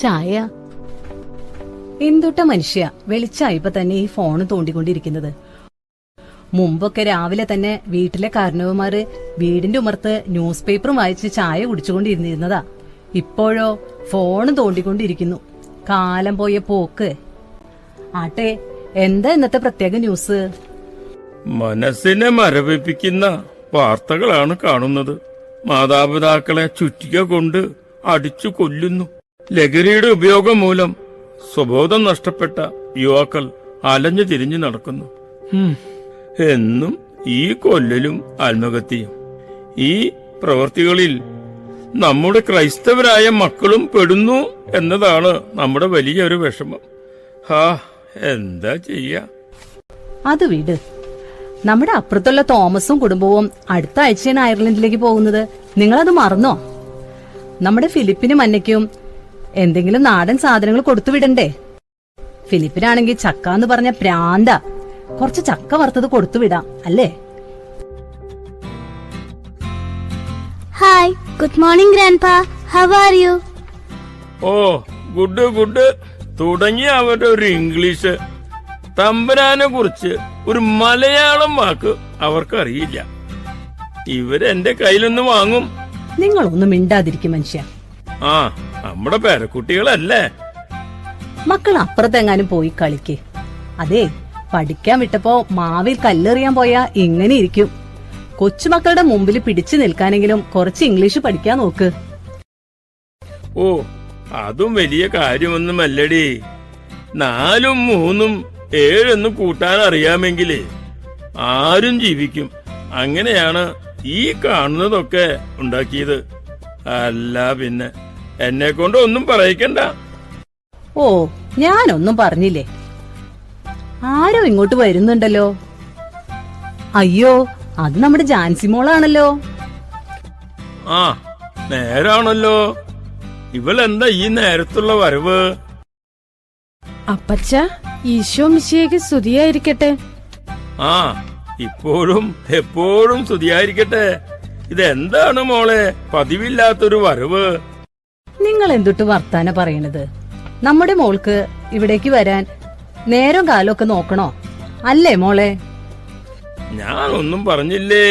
ചായ. എന്തുട്ട മനുഷ്യ? വെളിച്ചായപ്പോ തന്നെ ഈ ഫോൺ തോണ്ടിക്കൊണ്ടിരിക്കുന്നത്. മുമ്പൊക്കെ രാവിലെ തന്നെ വീട്ടിലെ കാരണവന്മാര് വീടിന്റെ ഉമർത്ത് ന്യൂസ് പേപ്പറും വായിച്ച് ചായ കുടിച്ചുകൊണ്ടിരുന്നിരുന്നതാ. ഇപ്പോഴോ ഫോൺ തോണ്ടിക്കൊണ്ടിരിക്കുന്നു. കാലം പോയ പോക്ക്. ആട്ടെ എന്താ ഇന്നത്തെ പ്രത്യേക ന്യൂസ്? മനസ്സിനെ മരവിപ്പിക്കുന്ന വാർത്തകളാണ് കാണുന്നത്. മാതാപിതാക്കളെ ചുറ്റിക കൊണ്ട് അടിച്ചു കൊല്ലുന്നു. ലഹരിയുടെ ഉപയോഗം മൂലം സ്വബോധം നഷ്ടപ്പെട്ട യുവാക്കൾ അലഞ്ഞു തിരിഞ്ഞു നടക്കുന്നു. എന്നും ഈ കൊല്ലലും ആത്മഹത്യയും. ഈ പ്രവൃത്തികളിൽ നമ്മുടെ ക്രൈസ്തവരായ മക്കളും പെടുന്നു എന്നതാണ് നമ്മുടെ വലിയൊരു വിഷമം. ഹാ എന്താ ചെയ്യ? അത് വീട്. നമ്മുടെ അപ്പുറത്തുള്ള തോമസും കുടുംബവും അടുത്ത ആഴ്ചയാണ് അയർലൻഡിലേക്ക് പോകുന്നത്. നിങ്ങളത് മറന്നോ? നമ്മുടെ ഫിലിപ്പിനും അന്നയ്ക്കും എന്തെങ്കിലും നാടൻ സാധനങ്ങൾ കൊടുത്തു വിടണ്ടേ? ഫിലിപ്പിനാണെങ്കിൽ ചക്ക എന്ന് പറഞ്ഞ പ്രാന്ത. കുറച്ച് ചക്ക വറുത്തത് കൊടുത്തു വിടാം അല്ലേ? Hi good morning Grandpa. How are you oh good good. തുടങ്ങി അവരുടെ ഒരു ഇംഗ്ലീഷ്. തമ്പുരാനെ കുറിച്ച് ഒരു മലയാളം വാക്ക് അവർക്കറിയില്ല. ഇവരെന്റെ കയ്യിലൊന്ന് വാങ്ങും. നിങ്ങളൊന്നും മിണ്ടാതിരിക്കും മനുഷ്യ. ആ നമ്മുടെ പേരക്കുട്ടികളല്ലേ? മക്കൾ അപ്പുറത്തെങ്ങാനും പോയി കളിക്ക്. അതെ പഠിക്കാൻ വിട്ടപ്പോ മാവിൽ കല്ലെറിയാൻ പോയാ ഇങ്ങനെ ഇരിക്കും. കൊച്ചുമക്കളുടെ മുമ്പിൽ പിടിച്ചു നിൽക്കാനെങ്കിലും കുറച്ച് ഇംഗ്ലീഷ് പഠിക്കാൻ നോക്ക്. ഓ അതും വലിയ കാര്യമൊന്നുമല്ലടി. നാലും മൂന്നും ഏഴൊന്നും കൂട്ടാൻ അറിയാമെങ്കിലേ ആരും ജീവിക്കും. അങ്ങനെയാണ് ഈ കാണുന്നതൊക്കെ ഉണ്ടാക്കിയത്. അല്ല പിന്നെ എന്നെ കൊണ്ട് ഒന്നും പറയിക്കണ്ട. ഓ ഞാനൊന്നും പറഞ്ഞില്ലേ? ആരോ ഇങ്ങോട്ട് വരുന്നുണ്ടല്ലോ. അയ്യോ അത് നമ്മുടെ ജാൻസി മോളാണല്ലോ. ആ നേരാണല്ലോ. ഇവളെന്താ ഈ നേരത്തുള്ള വരവ്? അപ്പച്ച ഈശോ മിശിയേക്ക് സ്തുതിയായിരിക്കട്ടെ. ആ ഇപ്പോഴും എപ്പോഴും സ്തുതിയായിരിക്കട്ടെ. ഇതെന്താണ് മോളെ? പതിവില്ലാത്തൊരു വരവ്. നിങ്ങൾ എന്തുട്ട് വർത്താന പറയണത്? നമ്മുടെ മോൾക്ക് ഇവിടേക്ക് വരാൻ നേരം കാലമൊക്കെ നോക്കണോ? അല്ലേ മോളെ? ഞാൻ ഒന്നും പറഞ്ഞില്ലേ?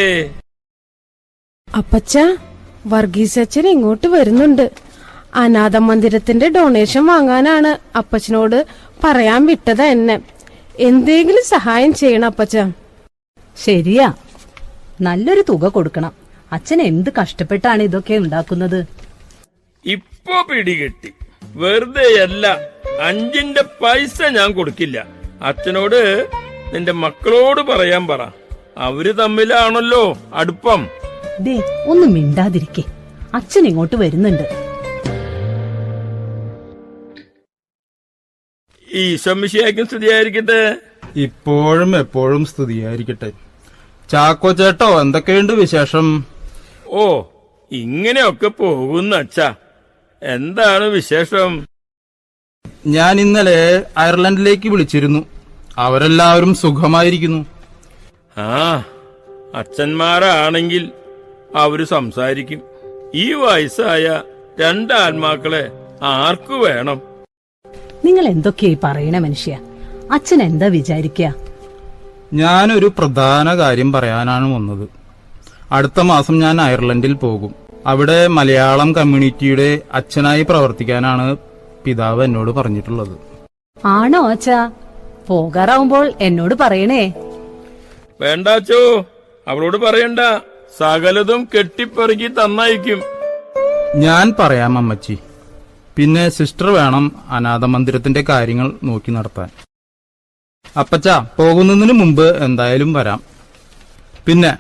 അപ്പച്ച വർഗീസ് അച്ഛൻ ഇങ്ങോട്ട് വരുന്നുണ്ട്. അനാഥ മന്ദിരത്തിന്റെ ഡൊണേഷൻ വാങ്ങാനാണ് അപ്പച്ചനോട് പറയാൻ വിട്ടത് എന്നെ. എന്തെങ്കിലും സഹായം ചെയ്യണം അപ്പച്ച. ശരിയാ. നല്ലൊരു തുക കൊടുക്കണം. അച്ഛൻ എന്ത് കഷ്ടപ്പെട്ടാണ് ഇതൊക്കെ ഉണ്ടാക്കുന്നത്? ഇപ്പൊ വെറുതെ വെറുതെയല്ല അഞ്ചിന്റെ പൈസ ഞാൻ കൊടുക്കില്ല. അച്ഛനോട് നിന്റെ മക്കളോട് പറയാൻ പറ. അവർ തമ്മിലാണല്ലോ അടുപ്പം. ദേ ഒന്ന് മിണ്ടാതിരിക്കെ. അച്ഛൻ ഇങ്ങോട്ട് വരുന്നുണ്ട്. ഈ ശമിശയാക്കും സ്തുതിയായിരിക്കട്ടെ. ഇപ്പോഴും എപ്പോഴും സ്തുതിയായിരിക്കട്ടെ. ചാക്കോ ചേട്ടോ എന്തൊക്കെയുണ്ട് വിശേഷം? ഓ ഇങ്ങനെയൊക്കെ പോകുന്ന അച്ഛാ. എന്താണ് വിശേഷം? ഞാൻ ഇന്നലെ അയർലൻഡിലേക്ക് വിളിച്ചിരുന്നു. അവരെല്ലാവരും സുഖമായിരിക്കുന്നു. ആ അച്ഛന്മാരാണെങ്കിൽ അവർ സംസാരിക്കും. ഈ വയസ്സായ രണ്ട് ആത്മാക്കളെ ആർക്കു വേണം? നിങ്ങൾ എന്തൊക്കെയായി പറയണ മനുഷ്യ? അച്ഛൻ എന്താ വിചാരിക്കുക ഞാനൊരു പ്രധാന കാര്യം പറയാനാണ് വന്നത്. അടുത്ത മാസം ഞാൻ അയർലൻഡിൽ പോകും. അവിടെ മലയാളം കമ്മ്യൂണിറ്റിയുടെ അച്ഛനായി പ്രവർത്തിക്കാനാണ് പിതാവ് എന്നോട് പറഞ്ഞിട്ടുള്ളത്. ആണോ അച്ഛാ? പോകാറാവുമ്പോൾ എന്നോട് പറയണേ. വേണ്ടാച്ചോ അവളോട് പറയണ്ട. സകലതും കെട്ടിപ്പറുകി തന്നയക്കും. ഞാൻ പറയാം അമ്മച്ചി. പിന്നെ സിസ്റ്റർ വേണം അനാഥ മന്ദിരത്തിന്റെ കാര്യങ്ങൾ നോക്കി നടത്താൻ. അപ്പച്ച പോകുന്നതിന് മുമ്പ് എന്തായാലും വരാം. പിന്നെ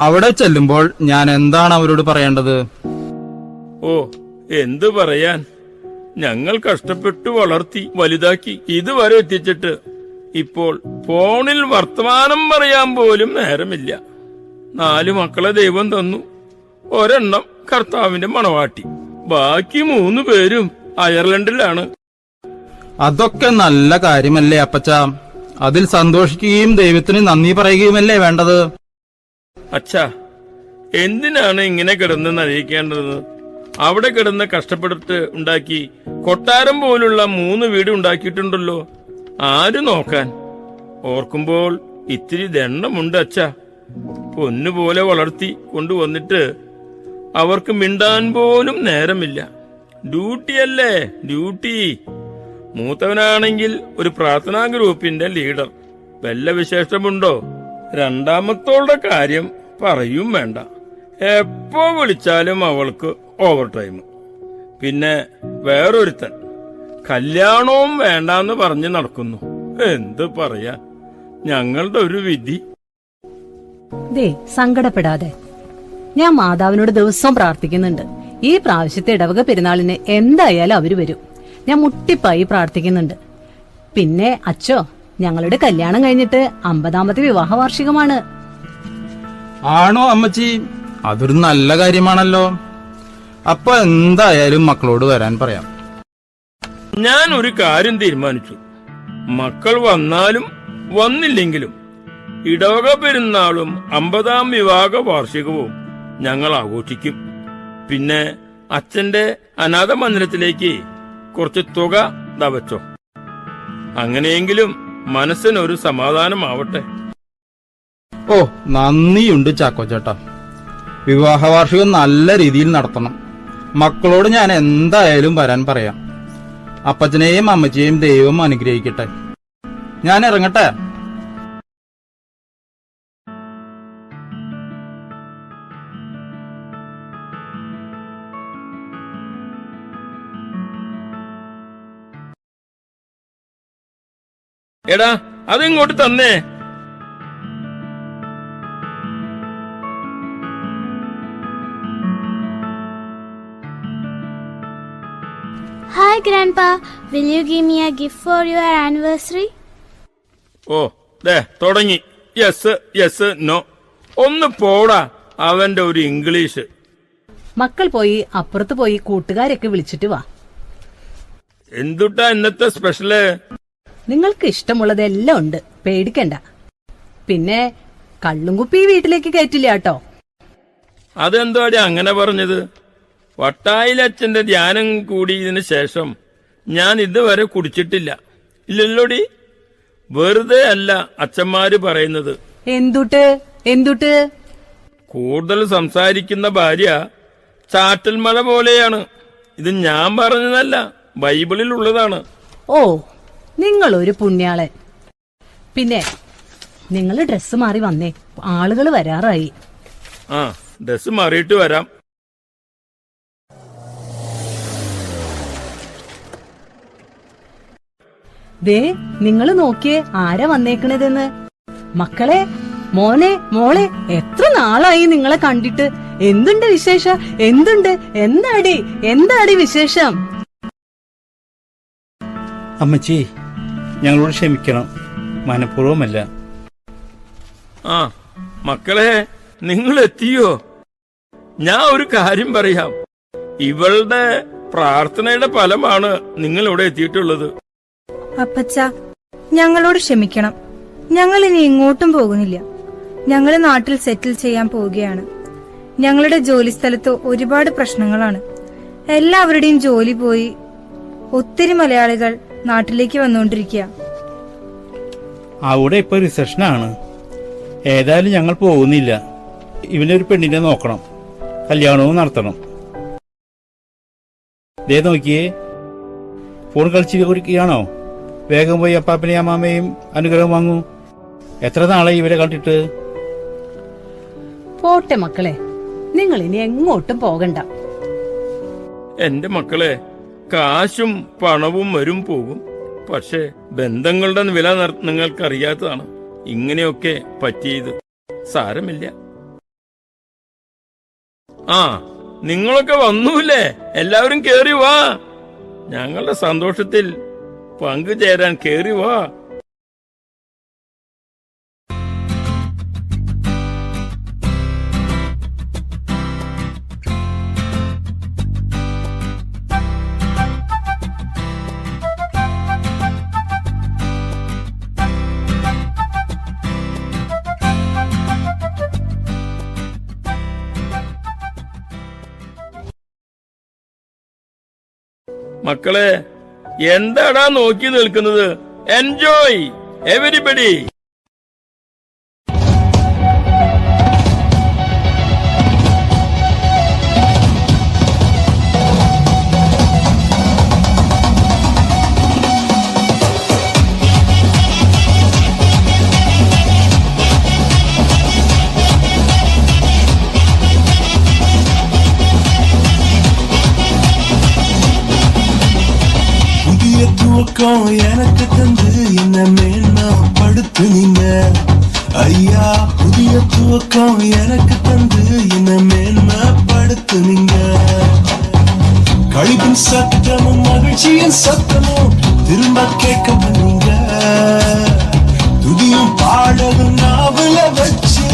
അവിടെ ചെല്ലുമ്പോൾ ഞാൻ എന്താണ് അവരോട് പറയേണ്ടത്? ഓ എന്തു പറയാൻ? ഞങ്ങൾ കഷ്ടപ്പെട്ടു വളർത്തി വലുതാക്കി ഇതുവരെ എത്തിച്ചിട്ട് ഇപ്പോൾ ഫോണിൽ വർത്തമാനം പറയാൻ പോലും നേരമില്ല. നാലു മക്കളെ ദൈവം തന്നു. ഒരെണ്ണം കർത്താവിന്റെ മണവാട്ടി. ബാക്കി മൂന്ന് പേരും അയർലൻഡിലാണ്. അതൊക്കെ നല്ല കാര്യമല്ലേ അപ്പച്ച. അതിൽ സന്തോഷിക്കുകയും ദൈവത്തിന് നന്ദി പറയുകയുമല്ലേ വേണ്ടത്? അച്ഛാ എന്തിനാണ് ഇങ്ങനെ കിടന്ന് നരയിക്കേണ്ടത് അവിടെ കിടന്ന് കഷ്ടപ്പെടുത്ത് ഉണ്ടാക്കി കൊട്ടാരം പോലുള്ള മൂന്ന് വീട് ഉണ്ടാക്കിയിട്ടുണ്ടല്ലോ. ആര് നോക്കാൻ? ഓർക്കുമ്പോൾ ഇത്തിരി ദണ്ണമുണ്ട് അച്ഛ. പൊന്നുപോലെ വളർത്തി കൊണ്ടുവന്നിട്ട് അവർക്ക് മിണ്ടാൻ പോലും നേരമില്ല. ഡ്യൂട്ടി അല്ലേ ഡ്യൂട്ടി. മൂത്തവനാണെങ്കിൽ ഒരു പ്രാർത്ഥനാ ഗ്രൂപ്പിന്റെ ലീഡർ. വല്ല വിശേഷമുണ്ടോ? രണ്ടാമത്തോളുടെ കാര്യം പറയും വേണ്ട. എപ്പോ വിളിച്ചാലും അവൾക്ക് ഓവർ ടൈം പിന്നെ വേറൊരുത്തൻ കല്യാണവും വേണ്ടാന്ന് പറഞ്ഞ് നടക്കുന്നു. എന്ത് പറയാ? ഞങ്ങളുടെ ഒരു വിധി. ദേ സങ്കടപ്പെടാതെ. ഞാൻ മാതാവിനോട് ദിവസവും പ്രാർത്ഥിക്കുന്നുണ്ട്. ഈ പ്രാവശ്യത്തെ ഇടവക പെരുന്നാളിന് എന്തായാലും അവർ വരും. ഞാൻ മുട്ടിപ്പായി പ്രാർത്ഥിക്കുന്നുണ്ട്. പിന്നെ അച്ചോ ഞങ്ങളുടെ കല്യാണം കഴിഞ്ഞിട്ട് അമ്പതാമത്തെ വിവാഹ വാർഷികമാണ് ആണോ അമ്മച്ചി? അതൊരു നല്ല കാര്യമാണല്ലോ. അപ്പൊ എന്തായാലും മക്കളോട് വരാൻ പറയാം. ഞാൻ ഒരു കാര്യം തീരുമാനിച്ചു. മക്കൾ വന്നാലും വന്നില്ലെങ്കിലും ഇടവക പെരുന്നാളും അമ്പതാം വിവാഹ വാർഷികവും ഞങ്ങൾ ആഘോഷിക്കും. പിന്നെ അച്ഛന്റെ അനാഥ മന്ദിരത്തിലേക്ക് കുറച്ച് തുക ദവച്ചോ അങ്ങനെയെങ്കിലും മനസ്സിനൊരു സമാധാനമാവട്ടെ. ഓ നന്ദിയുണ്ട് ചാക്കോ ചേട്ടാ വിവാഹ വാർഷികം നല്ല രീതിയിൽ നടത്തണം. മക്കളോട് ഞാൻ എന്തായാലും വരാൻ പറയാം. അപ്പച്ചനെയും അമ്മച്ചിയെയും ദൈവം അനുഗ്രഹിക്കട്ടെ. ഞാൻ ഇറങ്ങട്ടെ? എടാ അതിങ്ങോട്ട് തന്നേ. Hi, Grandpa. Will you give me a gift for your anniversary oh ദേ തുടങ്ങി. യെസ് യെസ് നോ ഒന്ന് പോടാ അവന്റെ ഒരു ഇംഗ്ലീഷ്. മക്കൾ പോയി അപ്പുറത്ത് പോയി കൂട്ടുകാരൊക്കെ വിളിച്ചിട്ട് വാ. എന്തുട്ടാ ഇന്നത്തെ സ്പെഷ്യൽ നിങ്ങൾക്ക് ഇഷ്ടമുള്ളതെല്ലാം ഉണ്ട്. പേടിക്കണ്ട. പിന്നെ കള്ളും കുപ്പി വീട്ടിലേക്ക് കയറ്റില്ല കേട്ടോ. അതെന്തോടെ അങ്ങനെ പറഞ്ഞത്? വട്ടായിലച്ഛന്റെ ധ്യാനം കൂടിയതിനു ശേഷം ഞാൻ ഇതുവരെ കുടിച്ചിട്ടില്ല. ഇല്ലല്ലോടി? വെറുതെ അല്ല അച്ഛന്മാര് പറയുന്നത്. എന്തുട്ട്? എന്തുട്ട്? കൂടുതൽ സംസാരിക്കുന്ന ഭാര്യ ചാറ്റൽ മഴ പോലെയാണ്. ഇത് ഞാൻ പറഞ്ഞതല്ല ബൈബിളിൽ ഉള്ളതാണ് ഓ നിങ്ങൾ ഒരു പുണ്യാളൻ. പിന്നെ നിങ്ങൾ ഡ്രസ്സ് മാറി വന്നേ. ആളുകൾ വരാറായി. ആ ഡ്രസ് മാറിയിട്ട് വരാം. ദേ നിങ്ങൾ നോക്കിയേ ആരാ വന്നേക്കണതെന്ന്? മക്കളെ മോനെ മോളെ എത്ര നാളായി നിങ്ങളെ കണ്ടിട്ട്? എന്തുണ്ട് വിശേഷം? എന്തുണ്ട്? എന്താടി? എന്താടി വിശേഷം? അമ്മച്ചി ഞങ്ങളോട് ക്ഷമിക്കണം. മനഃപൂർവമല്ല. ആ മക്കളെ നിങ്ങൾ എത്തിയോ ഞാൻ ഒരു കാര്യം പറയാം. ഇവളുടെ പ്രാർത്ഥനയുടെ ഫലമാണ് നിങ്ങൾ ഇവിടെ എത്തിയിട്ടുള്ളത്. അപ്പച്ച ഞങ്ങളോട് ക്ഷമിക്കണം. ഞങ്ങൾ ഇനി എങ്ങോട്ടും പോകുന്നില്ല. ഞങ്ങൾ നാട്ടിൽ സെറ്റിൽ ചെയ്യാൻ പോവുകയാണ്. ഞങ്ങളുടെ ജോലി സ്ഥലത്ത് ഒരുപാട് പ്രശ്നങ്ങളാണ്. എല്ലാവരുടെയും ജോലി പോയി ഒത്തിരി മലയാളികൾ നാട്ടിലേക്ക് വന്നുകൊണ്ടിരിക്കുക. അവിടെ ഇപ്പൊ റിസപ്ഷനാണ്. ഏതായാലും ഞങ്ങൾ പോകുന്നില്ല. ഇവനെ ഒരു പെണ്ണിനെ നോക്കണം. കല്യാണവും നടത്തണം. ദേ നോക്കിയേ. ഫോൺ കളിച്ചിരിക്കുകയാണോ വേഗം പോയി അപ്പാപ്പനെയും അമ്മാമ്മയും അനുഗ്രഹം വാങ്ങൂ. എത്ര നാളായി ഇവരെ കണ്ടിട്ട്? പോട്ടെ മക്കളെ. നിങ്ങൾ ഇനി എങ്ങോട്ടും പോകണ്ട. എന്റെ മക്കളെ കാശും പണവും വരും പോകും. പക്ഷേ ബന്ധങ്ങളുടെ വില നിങ്ങൾക്കറിയാത്തതാണ്. ഇങ്ങനെയൊക്കെ പറ്റിയത്. സാരമില്ല. ആ നിങ്ങളൊക്കെ വന്നൂല്ലേ? എല്ലാവരും കേറി വാ. ഞങ്ങളുടെ സന്തോഷത്തിൽ പങ്കുചേരാൻ കേറി വാ. മക്കളെ എന്താടാ നോക്കി നിൽക്കുന്നത്? എൻജോയ് എവരിബഡി மேன்மைப்படுத்து நீங்க. கழிப்பின் சத்தமும் மகிழ்ச்சியின் சத்தமும் திரும்ப கேட்க பண்ணீங்க துதியும் பாடலும் நாவல வச்சு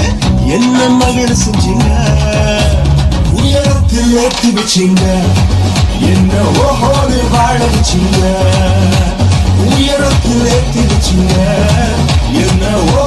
என்ன மகிழ செஞ்சீங்க? உயரத்தில் ஏற்றி வச்சீங்க. என்ன ஓஹோடு வாழ வச்சீங்க? உயரத்தில் ஏற்றி வச்சீங்க. என்ன ஓ